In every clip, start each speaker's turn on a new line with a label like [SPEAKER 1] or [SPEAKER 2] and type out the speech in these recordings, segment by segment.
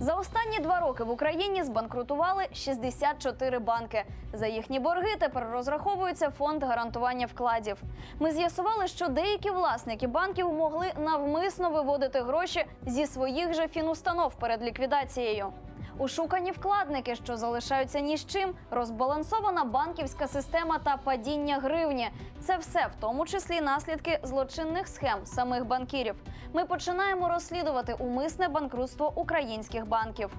[SPEAKER 1] За останні два роки в Україні збанкрутували 64 банки. За їхні борги тепер розраховується фонд гарантування вкладів. Ми з'ясували, що деякі власники банків могли навмисно виводити гроші зі своїх же фінустанов перед ліквідацією. Ушукані вкладники, що залишаються ні з чим, розбалансована банківська система та падіння гривні. Це все в тому числі наслідки злочинних схем самих банкірів. Ми починаємо розслідувати умисне банкрутство українських банків.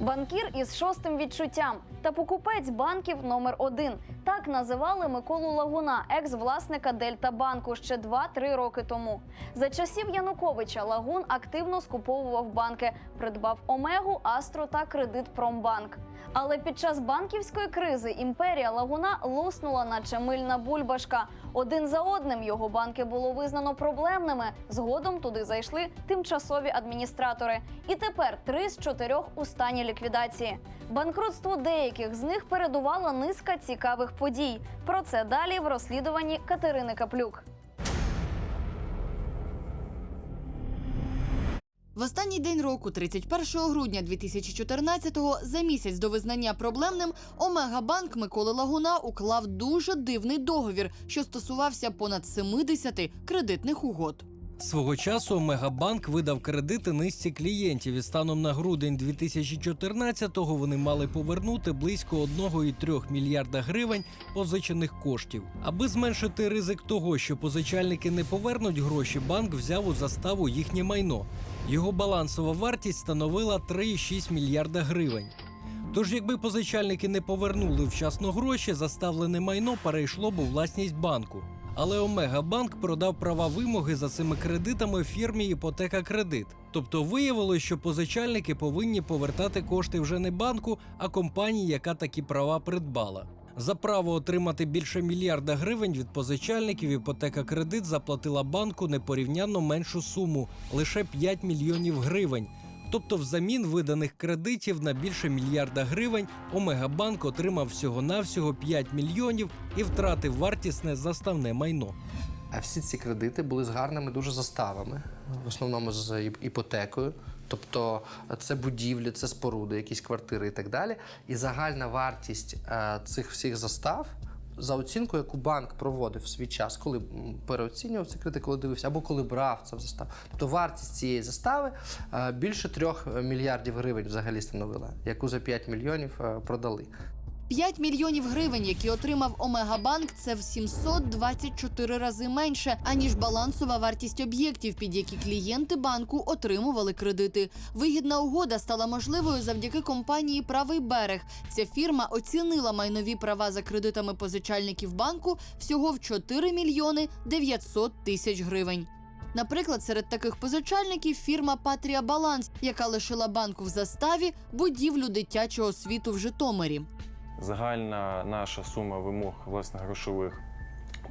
[SPEAKER 1] Банкір із шостим відчуттям та покупець банків номер один. Так називали Миколу Лагуна, екс-власника Дельта банку ще 2-3 роки тому. За часів Януковича Лагун активно скуповував банки, придбав Омегу, Астру та кредит Промбанк. Але під час банківської кризи імперія Лагуна луснула, наче мильна бульбашка. Один за одним його банки було визнано проблемними. Згодом туди зайшли тимчасові адміністратори. І тепер три з чотирьох у стані ліквідації. Банкрутству деяких з них передувала низка цікавих подій. Про це далі в розслідуванні Катерини Каплюк.
[SPEAKER 2] В останній день року, 31 грудня 2014-го, за місяць до визнання проблемним, Омегабанк Миколи Лагуна уклав дуже дивний договір, що стосувався понад 70 кредитних угод.
[SPEAKER 3] Свого часу Мегабанк видав кредити низці клієнтів, і станом на грудень 2014-го вони мали повернути близько 1,3 мільярда гривень позичених коштів. Аби зменшити ризик того, що позичальники не повернуть гроші, банк взяв у заставу їхнє майно. Його балансова вартість становила 3,6 мільярда гривень. Тож, якби позичальники не повернули вчасно гроші, заставлене майно перейшло б у власність банку. Але Омега Банк продав права вимоги за цими кредитами фірмі іпотека кредит. Тобто виявилось, що позичальники повинні повертати кошти вже не банку, а компанії, яка такі права придбала. За право отримати більше мільярда гривень від позичальників іпотека кредит заплатила банку непорівнянно меншу суму лише 5 мільйонів гривень. Тобто, взамін виданих кредитів на більше мільярда гривень Омегабанк отримав всього-навсього 5 мільйонів і втратив вартісне заставне майно.
[SPEAKER 4] А всі ці кредити були з гарними дуже заставами, в основному з іпотекою. Тобто це будівлі, це споруди, якісь квартири і так далі. І загальна вартість е, цих всіх застав. За оцінку, яку банк проводив в свій час, коли переоцінював ці кредити, коли дивився, або коли брав це в заставу, то вартість цієї застави е, більше трьох мільярдів гривень взагалі становила, яку за 5 мільйонів е, продали.
[SPEAKER 2] 5 мільйонів гривень, які отримав Омегабанк, це в 724 рази менше, аніж балансова вартість об'єктів, під які клієнти банку отримували кредити. Вигідна угода стала можливою завдяки компанії Правий берег. Ця фірма оцінила майнові права за кредитами позичальників банку всього в 4 мільйони 900 тисяч гривень. Наприклад, серед таких позичальників фірма Патрія Баланс, яка лишила банку в заставі будівлю дитячого світу в Житомирі.
[SPEAKER 5] Загальна наша сума вимог власне грошових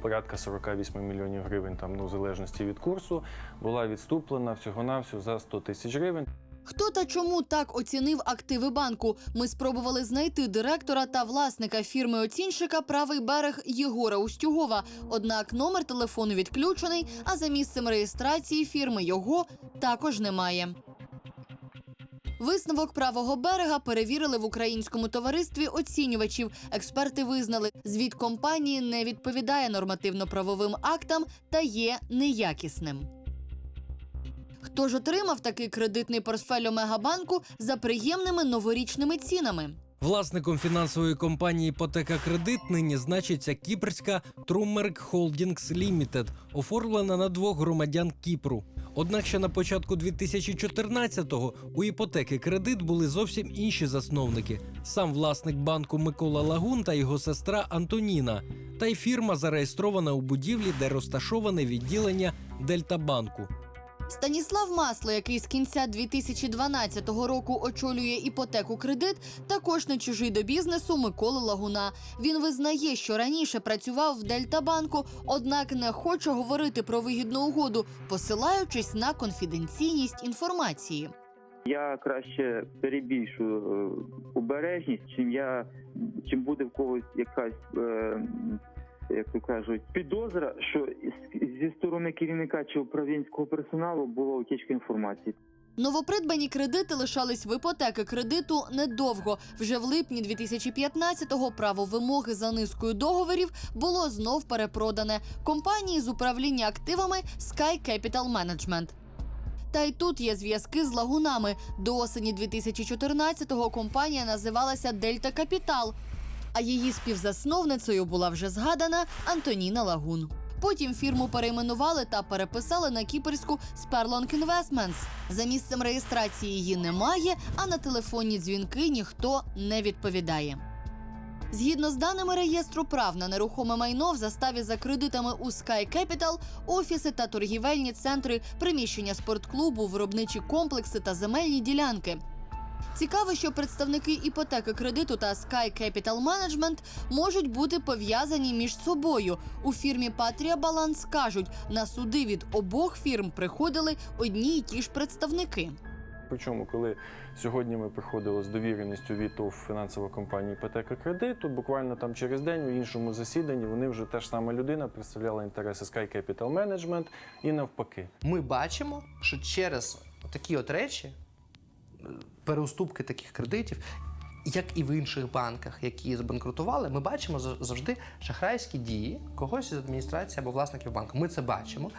[SPEAKER 5] порядка 48 мільйонів гривень, там ну в залежності від курсу, була відступлена всього-навсього за 100 тисяч гривень.
[SPEAKER 2] Хто та чому так оцінив активи банку? Ми спробували знайти директора та власника фірми оцінщика правий берег Єгора Устюгова. Однак номер телефону відключений, а за місцем реєстрації фірми його також немає. Висновок правого берега перевірили в українському товаристві оцінювачів. Експерти визнали, звіт компанії не відповідає нормативно-правовим актам та є неякісним. Хто ж отримав такий кредитний портфель Омегабанку за приємними новорічними цінами?
[SPEAKER 3] Власником фінансової компанії Іпотека Кредит нині значиться кіпрська Трумерк Холдінгс Лімітед, оформлена на двох громадян Кіпру. Однак ще на початку 2014-го у іпотеки кредит були зовсім інші засновники: сам власник банку Микола Лагун та його сестра Антоніна, та й фірма зареєстрована у будівлі, де розташоване відділення Дельтабанку.
[SPEAKER 2] Станіслав Масло, який з кінця 2012 року очолює іпотеку кредит, також не чужий до бізнесу Миколи Лагуна. Він визнає, що раніше працював в Дельтабанку, однак не хоче говорити про вигідну угоду, посилаючись на конфіденційність інформації.
[SPEAKER 6] Я краще перебільшую е, обережність, чим я чим буде в когось якась, е, як то кажуть, підозра, що зі сторони керівника чи управлінського персоналу була утічка інформації.
[SPEAKER 2] Новопридбані кредити лишались в іпотеки кредиту недовго. Вже в липні 2015-го право вимоги за низкою договорів було знов перепродане компанії з управління активами Sky Capital Management. Та й тут є зв'язки з лагунами. До осені 2014-го компанія називалася Дельта Капітал, а її співзасновницею була вже згадана Антоніна Лагун. Потім фірму перейменували та переписали на кіпрську Sperlong Investments. За місцем реєстрації її немає, а на телефонні дзвінки ніхто не відповідає. Згідно з даними реєстру прав на нерухоме майно в заставі за кредитами у Sky Capital, офіси та торгівельні центри, приміщення спортклубу, виробничі комплекси та земельні ділянки. Цікаво, що представники іпотеки кредиту та Sky Capital Management можуть бути пов'язані між собою. У фірмі Patria Balance кажуть, на суди від обох фірм приходили одні й ті ж представники.
[SPEAKER 5] Причому, коли сьогодні ми приходили з довіреністю від ТОВ фінансової компанії іпотека кредиту, буквально там через день у іншому засіданні вони вже та ж сама людина представляла інтереси Sky Capital Management і навпаки.
[SPEAKER 4] Ми бачимо, що через такі от речі, переуступки таких кредитів, як і в інших банках, які збанкрутували, ми бачимо завжди шахрайські дії когось із адміністрації або власників банку. Ми це бачимо.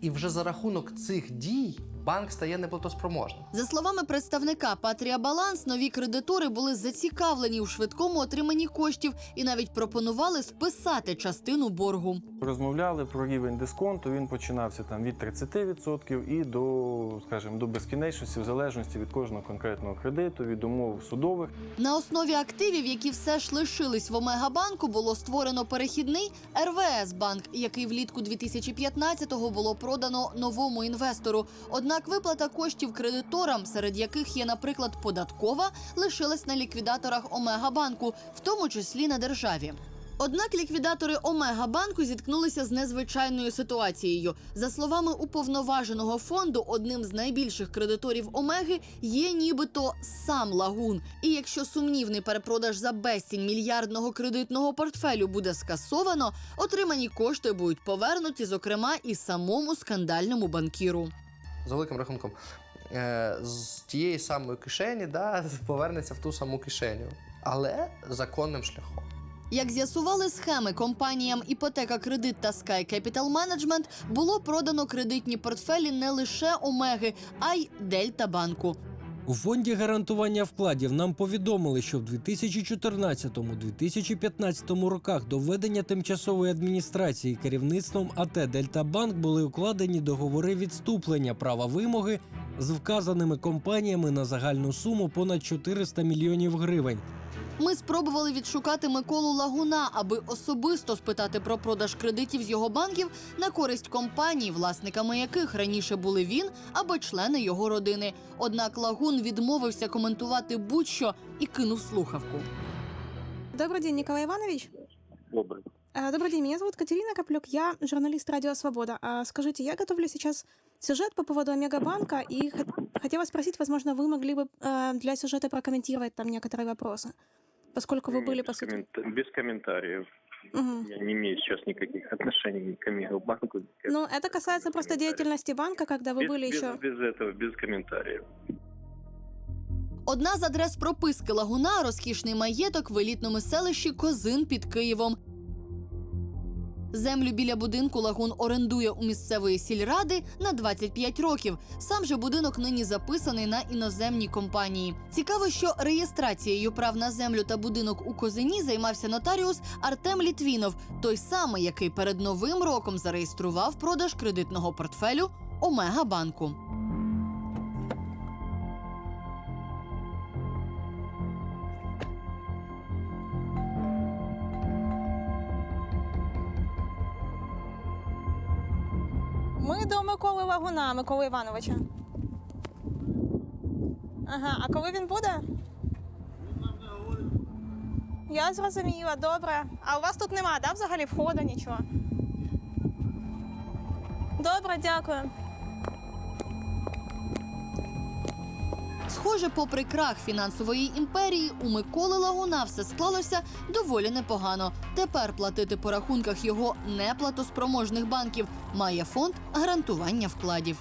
[SPEAKER 4] І вже за рахунок цих дій банк стає неплатоспроможним.
[SPEAKER 2] За словами представника Патрія Баланс, нові кредитори були зацікавлені у швидкому отриманні коштів і навіть пропонували списати частину боргу.
[SPEAKER 5] Розмовляли про рівень дисконту. Він починався там від 30% і до, скажімо, до безкінечності, в залежності від кожного конкретного кредиту, від умов судових.
[SPEAKER 2] На основі активів, які все ж лишились в Омегабанку, було створено перехідний РВС банк, який влітку 2015-го було продано новому інвестору. Однак виплата коштів кредиторам, серед яких є, наприклад, податкова, лишилась на ліквідаторах Омегабанку, в тому числі на державі. Однак ліквідатори Омега-банку зіткнулися з незвичайною ситуацією. За словами уповноваженого фонду, одним з найбільших кредиторів Омеги є нібито сам Лагун. І якщо сумнівний перепродаж за безцінь мільярдного кредитного портфелю буде скасовано, отримані кошти будуть повернуті, зокрема, і самому скандальному банкіру.
[SPEAKER 4] За великим рахунком, е, з тієї самої кишені да, повернеться в ту саму кишеню, але законним шляхом.
[SPEAKER 2] Як з'ясували схеми компаніям Іпотека Кредит та Sky Capital Management, було продано кредитні портфелі не лише Омеги, а й Дельта банку.
[SPEAKER 3] У фонді гарантування вкладів нам повідомили, що в 2014-2015 роках до введення тимчасової адміністрації керівництвом АТ Дельтабанк були укладені договори відступлення права вимоги з вказаними компаніями на загальну суму понад 400 мільйонів гривень.
[SPEAKER 2] Ми спробували відшукати Миколу Лагуна, аби особисто спитати про продаж кредитів з його банків на користь компаній, власниками яких раніше були він або члени його родини. Однак Лагун відмовився коментувати будь-що і кинув слухавку.
[SPEAKER 7] Добрый день, Николай Иванович.
[SPEAKER 6] Добре.
[SPEAKER 7] А, Добрый день, меня зовут Катерина Коплюк, я журналист Радио Свобода. А, Скажите, я готовлю сейчас сюжет по поводу Омегабанка и хот- хотела спросить, возможно, вы могли бы э, для сюжета прокомментировать там некоторые вопросы, поскольку вы были, по
[SPEAKER 8] без,
[SPEAKER 7] сути...
[SPEAKER 8] коммента- без комментариев.
[SPEAKER 7] Мгм.
[SPEAKER 8] Я не имею сейчас никаких отношений ни к Амигабанку. ни к-
[SPEAKER 7] Ну, это касается просто
[SPEAKER 8] комментариев.
[SPEAKER 7] деятельности банка, когда вы
[SPEAKER 8] без,
[SPEAKER 7] были
[SPEAKER 8] без,
[SPEAKER 7] еще...
[SPEAKER 8] без этого, без комментариев.
[SPEAKER 2] Одна з адрес прописки Лагуна розкішний маєток в елітному селищі Козин під Києвом. Землю біля будинку Лагун орендує у місцевої сільради на 25 років. Сам же будинок нині записаний на іноземній компанії. Цікаво, що реєстрацією прав на землю та будинок у Козині займався нотаріус Артем Літвінов, той самий, який перед новим роком зареєстрував продаж кредитного портфелю Омега банку.
[SPEAKER 7] Ми до Миколи Лагуна, Миколи Івановича. Ага, а коли він буде? Я зрозуміла, добре. А у вас тут нема, да, взагалі входу, нічого? Добре, дякую.
[SPEAKER 2] Схоже, попри крах фінансової імперії, у Миколи Лагуна все склалося доволі непогано. Тепер платити по рахунках його неплатоспроможних банків має фонд гарантування вкладів.